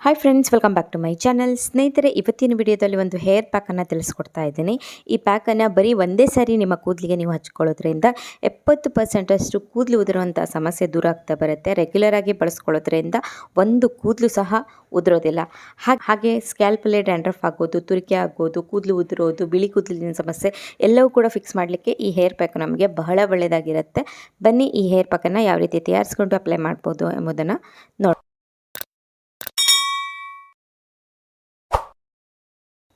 Hi friends welcome back to my channel ಸ್ನೇಹಿತರೆ, ಇವತ್ತಿನ ವಿಡಿಯೋದಲ್ಲಿ ಒಂದು ಹೇರ್ ಪ್ಯಾಕನ್ನು ತಿಳಿಸ್ಕೊಡ್ತಾ ಇದ್ದೀನಿ. ಈ ಪ್ಯಾಕನ್ನು ಬರೀ ಒಂದೇ ಸಾರಿ ನಿಮ್ಮ ಕೂದಲಿಗೆ ನೀವು ಹಚ್ಕೊಳ್ಳೋದ್ರಿಂದ ಎಪ್ಪತ್ತು ಪರ್ಸೆಂಟಷ್ಟು ಕೂದಲು ಉದುರುವಂಥ ಸಮಸ್ಯೆ ದೂರ ಆಗ್ತಾ ಬರುತ್ತೆ. ರೆಗ್ಯುಲರ್ ಆಗಿ ಬಳಸ್ಕೊಳ್ಳೋದ್ರಿಂದ ಒಂದು ಕೂದಲು ಸಹ ಉದುರೋದಿಲ್ಲ. ಹಾಗೆ ಸ್ಕ್ಯಾಲ್ಪಲ್ಲೇ ಡ್ಯಾಂಡ್ರಫ್ ಆಗೋದು, ತುರಿಕೆ ಆಗೋದು, ಕೂದಲು ಉದುರೋದು, ಬಿಳಿ ಕೂದಲಿನ ಸಮಸ್ಯೆ ಎಲ್ಲವೂ ಕೂಡ ಫಿಕ್ಸ್ ಮಾಡಲಿಕ್ಕೆ ಈ ಹೇರ್ ಪ್ಯಾಕ್ ನಮಗೆ ಬಹಳ ಒಳ್ಳೆಯದಾಗಿರುತ್ತೆ ಬನ್ನಿ ಈ ಹೇರ್ ಪ್ಯಾಕನ್ನು ಯಾವ ರೀತಿ ತಯಾರಿಸ್ಕೊಂಡು ಅಪ್ಲೈ ಮಾಡ್ಬೋದು ಎಂಬುದನ್ನು ನೋಡಿ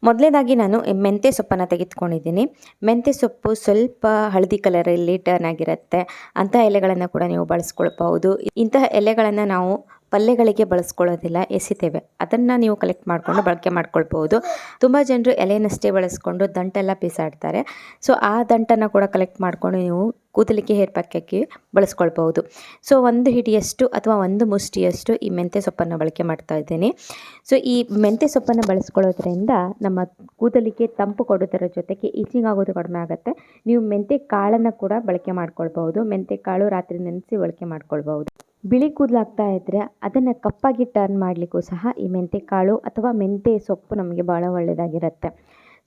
ಮೊದಲನೇದಾಗಿ ನಾನು ಮೆಂತ್ಯ ಸೊಪ್ಪನ್ನು ತೆಗೆದುಕೊಂಡಿದ್ದೀನಿ. ಮೆಂತ್ಯ ಸೊಪ್ಪು ಸ್ವಲ್ಪ ಹಳದಿ ಕಲರಲ್ಲಿ ಟರ್ನ್ ಆಗಿರುತ್ತೆ. ಅಂತಹ ಎಲೆಗಳನ್ನು ಕೂಡ ನೀವು ಬಳಸ್ಕೊಳ್ಬಹುದು. ಇಂತಹ ಎಲೆಗಳನ್ನು ನಾವು ಪಲ್ಯಗಳಿಗೆ ಬಳಸ್ಕೊಳ್ಳೋದಿಲ್ಲ, ಎಸಿತೇವೆ. ಅದನ್ನು ನೀವು ಕಲೆಕ್ಟ್ ಮಾಡಿಕೊಂಡು ಬಳಕೆ ಮಾಡ್ಕೊಳ್ಬೋದು ತುಂಬ ಜನರು ಎಲೆಯನ್ನಷ್ಟೇ ಬಳಸ್ಕೊಂಡು ದಂಟೆಲ್ಲ ಬೀಸಾಡ್ತಾರೆ ಸೊ ಆ ದಂಟನ್ನು ಕೂಡ ಕಲೆಕ್ಟ್ ಮಾಡಿಕೊಂಡು ನೀವು ಕೂದಲಿಗೆ ಹೇರ್ ಪ್ಯಾಕಕ್ಕೆ ಬಳಸ್ಕೊಳ್ಬೋದು ಸೊ ಒಂದು ಹಿಡಿಯಷ್ಟು ಅಥವಾ ಒಂದು ಮುಷ್ಟಿಯಷ್ಟು ಈ ಮೆಂತ್ಯ ಸೊಪ್ಪನ್ನು ಬಳಕೆ ಮಾಡ್ತಾ ಇದ್ದೀನಿ. ಸೊ ಈ ಮೆಂತ್ಯ ಸೊಪ್ಪನ್ನು ಬಳಸ್ಕೊಳ್ಳೋದ್ರಿಂದ ನಮ್ಮ ಕೂದಲಿಗೆ ತಂಪು ಕೊಡೋದರ ಜೊತೆಗೆ ಈಚಿಂಗ್ ಆಗೋದು ಕಡಿಮೆ ಆಗುತ್ತೆ. ನೀವು ಮೆಂತ್ಯ ಕಾಳನ್ನು ಕೂಡ ಬಳಕೆ ಮಾಡ್ಕೊಳ್ಬೋದು ಮೆಂತ್ಯ ಕಾಳು ರಾತ್ರಿ ನೆನೆಸಿ ಬಳಕೆ ಮಾಡ್ಕೊಳ್ಬೋದು ಬಿಳಿ ಕೂದಲಾಗ್ತಾ ಇದ್ದರೆ ಅದನ್ನು ಕಪ್ಪಾಗಿ ಟರ್ನ್ ಮಾಡಲಿಕ್ಕೂ ಸಹ ಈ ಮೆಂತ್ಯ ಕಾಳು ಅಥವಾ ಮೆಂತ್ಯ ಸೊಪ್ಪು ನಮಗೆ ಭಾಳ ಒಳ್ಳೆಯದಾಗಿರುತ್ತೆ.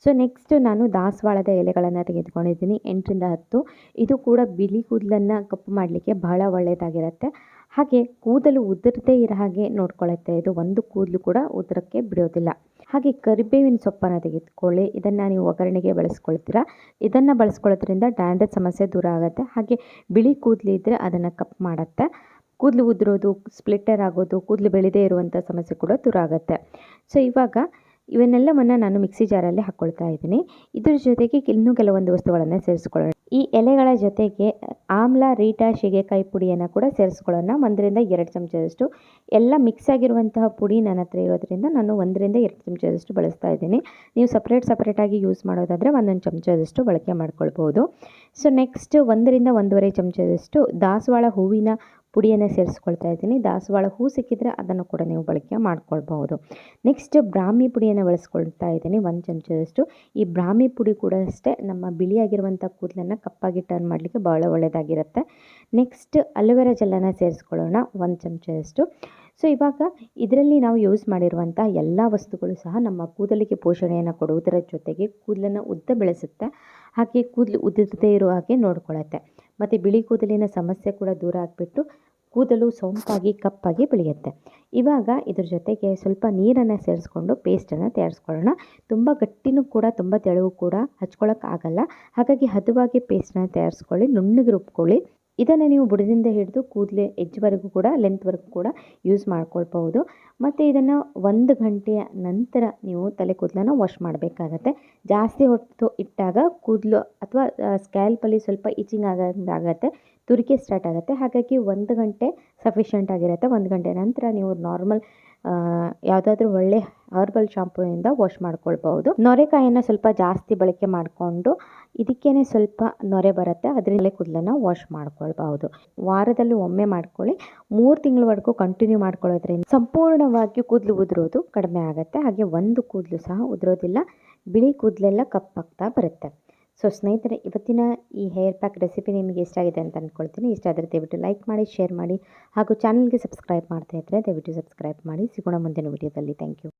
ಸೊ ನೆಕ್ಸ್ಟ್ ನಾನು ದಾಸವಾಳದ ಎಲೆಗಳನ್ನು ತೆಗೆದುಕೊಂಡಿದ್ದೀನಿ. ಎಂಟರಿಂದ ಹತ್ತು. ಇದು ಕೂಡ ಬಿಳಿ ಕೂದಲನ್ನು ಕಪ್ಪು ಮಾಡಲಿಕ್ಕೆ ಬಹಳ ಒಳ್ಳೆಯದಾಗಿರುತ್ತೆ ಹಾಗೆ ಕೂದಲು ಉದುರದೇ ಇರೋ ಹಾಗೆ ನೋಡ್ಕೊಳ್ಳುತ್ತೆ ಇದು ಒಂದು ಕೂದಲು ಕೂಡ ಉದುರಕ್ಕೆ ಬಿಡೋದಿಲ್ಲ. ಹಾಗೆ ಕರಿಬೇವಿನ ಸೊಪ್ಪನ್ನು ತೆಗೆದುಕೊಳ್ಳಿ. ಇದನ್ನು ನೀವು ಒಗ್ಗರಣೆಗೆ ಬಳಸ್ಕೊಳ್ತೀರಾ? ಇದನ್ನು ಬಳಸ್ಕೊಳ್ಳೋದ್ರಿಂದ ಡ್ಯಾಂಡ್ರಫ್ ಸಮಸ್ಯೆ ದೂರ ಆಗುತ್ತೆ. ಹಾಗೆ ಬಿಳಿ ಕೂದಲು ಇದ್ದರೆ ಅದನ್ನು ಕಪ್ ಮಾಡುತ್ತೆ. ಕೂದಲು ಉದುರೋದು ಸ್ಪ್ಲಿಟ್ಟರ್ ಆಗೋದು, ಕೂದಲು ಬೆಳೆದೇ ಇರುವಂಥ ಸಮಸ್ಯೆ ಕೂಡ ದೂರ ಆಗುತ್ತೆ. ಸೊ ಇವಾಗ ಇವನ್ನೆಲ್ಲವನ್ನು ನಾನು ಮಿಕ್ಸಿ ಜಾರಲ್ಲಿ ಹಾಕ್ಕೊಳ್ತಾ ಇದ್ದೀನಿ. ಇದ್ರ ಜೊತೆಗೆ ಇನ್ನೂ ಕೆಲವೊಂದು ವಸ್ತುಗಳನ್ನು ಸೇರಿಸ್ಕೊಳ್ಳೋಣ. ಈ ಎಲೆಗಳ ಜೊತೆಗೆ ಆಮ್ಲ, ರೀಟ, ಸೀಗೆಕಾಯಿ ಪುಡಿಯನ್ನು ಕೂಡ ಸೇರಿಸ್ಕೊಳ್ಳೋಣ. ಒಂದರಿಂದ ಎರಡು ಚಮಚದಷ್ಟು. ಎಲ್ಲ ಮಿಕ್ಸ್ ಆಗಿರುವಂತಹ ಪುಡಿ ನನ್ನ ಹತ್ರ ಇರೋದ್ರಿಂದ ನಾನು ಒಂದರಿಂದ ಎರಡು ಚಮಚದಷ್ಟು ಬಳಸ್ತಾ ಇದ್ದೀನಿ. ನೀವು ಸಪ್ರೇಟ್ ಸಪ್ರೇಟಾಗಿ ಯೂಸ್ ಮಾಡೋದಾದರೆ ಒಂದೊಂದು ಚಮಚದಷ್ಟು ಬಳಕೆ ಮಾಡ್ಕೊಳ್ಬೋದು. ಸೊ ನೆಕ್ಸ್ಟ್ ಒಂದರಿಂದ ಒಂದೂವರೆ ಚಮಚದಷ್ಟು ದಾಸವಾಳ ಹೂವಿನ ಪುಡಿಯನ್ನು ಸೇರಿಸ್ಕೊಳ್ತಾ ಇದ್ದೀನಿ. ದಾಸವಾಳ ಹೂ ಸಿಕ್ಕಿದರೆ ಅದನ್ನು ಕೂಡ ನೀವು ಬಳಕೆ ಮಾಡ್ಕೊಳ್ಬಹುದು. ನೆಕ್ಸ್ಟ್ ಬ್ರಾಹ್ಮಿ ಪುಡಿಯನ್ನು ಬಳಸ್ಕೊಳ್ತಾ ಇದ್ದೀನಿ. ಒಂದು ಚಮಚದಷ್ಟು. ಈ ಬ್ರಾಹ್ಮಿ ಪುಡಿ ಕೂಡ ಅಷ್ಟೇ ನಮ್ಮ ಬಿಳಿಯಾಗಿರುವಂಥ ಕೂದಲನ್ನು ಕಪ್ಪಾಗಿ ಟರ್ನ್ ಮಾಡಲಿಕ್ಕೆ ಭಾಳ ಒಳ್ಳೆಯದಾಗಿರುತ್ತೆ ನೆಕ್ಸ್ಟ್ ಅಲೋವೆರಾ ಜೆಲ್ಲನ್ನು ಸೇರಿಸ್ಕೊಳ್ಳೋಣ. ಒಂದು ಚಮಚದಷ್ಟು. ಸೊ ಇವಾಗ ಇದರಲ್ಲಿ ನಾವು ಯೂಸ್ ಮಾಡಿರುವಂಥ ಎಲ್ಲ ವಸ್ತುಗಳು ಸಹ ನಮ್ಮ ಕೂದಲಿಗೆ ಪೋಷಣೆಯನ್ನು ಕೊಡುವುದರ ಜೊತೆಗೆ ಕೂದಲನ್ನು ಉದ್ದ ಬೆಳೆಸುತ್ತೆ. ಹಾಗೆ ಕೂದಲು ಉದ್ದದೇ ಇರೋ ಹಾಗೆ ನೋಡ್ಕೊಳ್ಳುತ್ತೆ ಮತ್ತು ಬಿಳಿ ಕೂದಲಿನ ಸಮಸ್ಯೆ ಕೂಡ ದೂರ ಆಗಿಬಿಟ್ಟು ಕೂದಲು ಸೊಂಪಾಗಿ, ಕಪ್ಪಾಗಿ ಬೆಳೆಯುತ್ತೆ. ಇವಾಗ ಇದ್ರ ಜೊತೆಗೆ ಸ್ವಲ್ಪ ನೀರನ್ನು ಸೇರಿಸ್ಕೊಂಡು ಪೇಸ್ಟನ್ನು ತಯಾರಿಸ್ಕೊಳ್ಳೋಣ. ತುಂಬ ಗಟ್ಟಿನೂ ಕೂಡ, ತುಂಬ ತೆಳುವು ಕೂಡ ಹಚ್ಕೊಳ್ಳೋಕ್ಕಾಗಲ್ಲ ಹಾಗಾಗಿ ಹದವಾಗಿ ಪೇಸ್ಟನ್ನು ತಯಾರಿಸ್ಕೊಳ್ಳಿ, ನುಣ್ಣಗೆ ರುಬ್ಕೊಳ್ಳಿ. ಇದನ್ನು ನೀವು ಬುಡದಿಂದ ಹಿಡಿದು ಕೂದಲೆ ಎಜ್ವರೆಗೂ ಕೂಡ ಲೆಂತ್ವರೆಗೂ ಕೂಡ ಯೂಸ್ ಮಾಡ್ಕೊಳ್ಬಹುದು. ಮತ್ತು ಇದನ್ನು ಒಂದು ಗಂಟೆಯ ನಂತರ ನೀವು ತಲೆ ಕೂದಲನ್ನು ವಾಶ್ ಮಾಡಬೇಕಾಗತ್ತೆ. ಜಾಸ್ತಿ ಹೊತ್ತು ಇಟ್ಟಾಗ ಕೂದಲು ಅಥವಾ ಸ್ಕ್ಯಾಲ್ಪಲ್ಲಿ ಸ್ವಲ್ಪ ಇಚಿಂಗ್ ಆಗೋದಾಗತ್ತೆ ತುರಿಕೆ ಸ್ಟಾರ್ಟ್ ಆಗುತ್ತೆ. ಹಾಗಾಗಿ ಒಂದು ಗಂಟೆ ಸಫಿಷಿಯೆಂಟ್ ಆಗಿರುತ್ತೆ. ಒಂದು ಗಂಟೆ ನಂತರ ನೀವು ನಾರ್ಮಲ್ ಯಾವುದಾದ್ರೂ ಒಳ್ಳೆ ಹರ್ಬಲ್ ಶಾಂಪೂಯಿಂದ ವಾಶ್ ಮಾಡ್ಕೊಳ್ಬಹುದು. ನೊರೆಕಾಯಿಯನ್ನು ಸ್ವಲ್ಪ ಜಾಸ್ತಿ ಬಳಕೆ ಮಾಡಿಕೊಂಡು ಇದಕ್ಕೇನೆ ಸ್ವಲ್ಪ ನೊರೆ ಬರುತ್ತೆ, ಅದರಿಂದಲೇ ಕೂದಲನ್ನು ವಾಶ್ ಮಾಡ್ಕೊಳ್ಬಹುದು. ವಾರದಲ್ಲಿ ಒಮ್ಮೆ ಮಾಡ್ಕೊಳ್ಳಿ, ಮೂರು ತಿಂಗಳವರೆಗೂ ಕಂಟಿನ್ಯೂ ಮಾಡ್ಕೊಳ್ಳೋದ್ರಿಂದ ಸಂಪೂರ್ಣವಾಗಿ ಕೂದಲು ಉದುರೋದು ಕಡಿಮೆ ಆಗುತ್ತೆ, ಹಾಗೆ ಒಂದು ಕೂದಲು ಸಹ ಉದುರೋದಿಲ್ಲ, ಬಿಳಿ ಕೂದಲೆಲ್ಲ ಕಪ್ಪಾಗ್ತಾ ಬರುತ್ತೆ. ಸೊ ಸ್ನೇಹಿತರೆ, ಇವತ್ತಿನ ಈ ಹೇರ್ ಪ್ಯಾಕ್ ರೆಸಿಪಿ ನಿಮಗೆ ಇಷ್ಟ ಆಗಿದೆ ಅಂತ ಅಂದ್ಕೊಳ್ತೀನಿ ಇಷ್ಟ ಆದರೆ ದಯವಿಟ್ಟು ಲೈಕ್ ಮಾಡಿ ಶೇರ್ ಮಾಡಿ ಹಾಗೂ ಚಾನಲ್ಗೆ ಸಬ್ಸ್ಕ್ರೈಬ್ ಮಾಡ್ತಾ ಇದ್ದರೆ ದಯವಿಟ್ಟು ಸಬ್ಸ್ಕ್ರೈಬ್ ಮಾಡಿ. ಸಿಗೋಣ ಮುಂದಿನ ವಿಡಿಯೋದಲ್ಲಿ ಥ್ಯಾಂಕ್ ಯು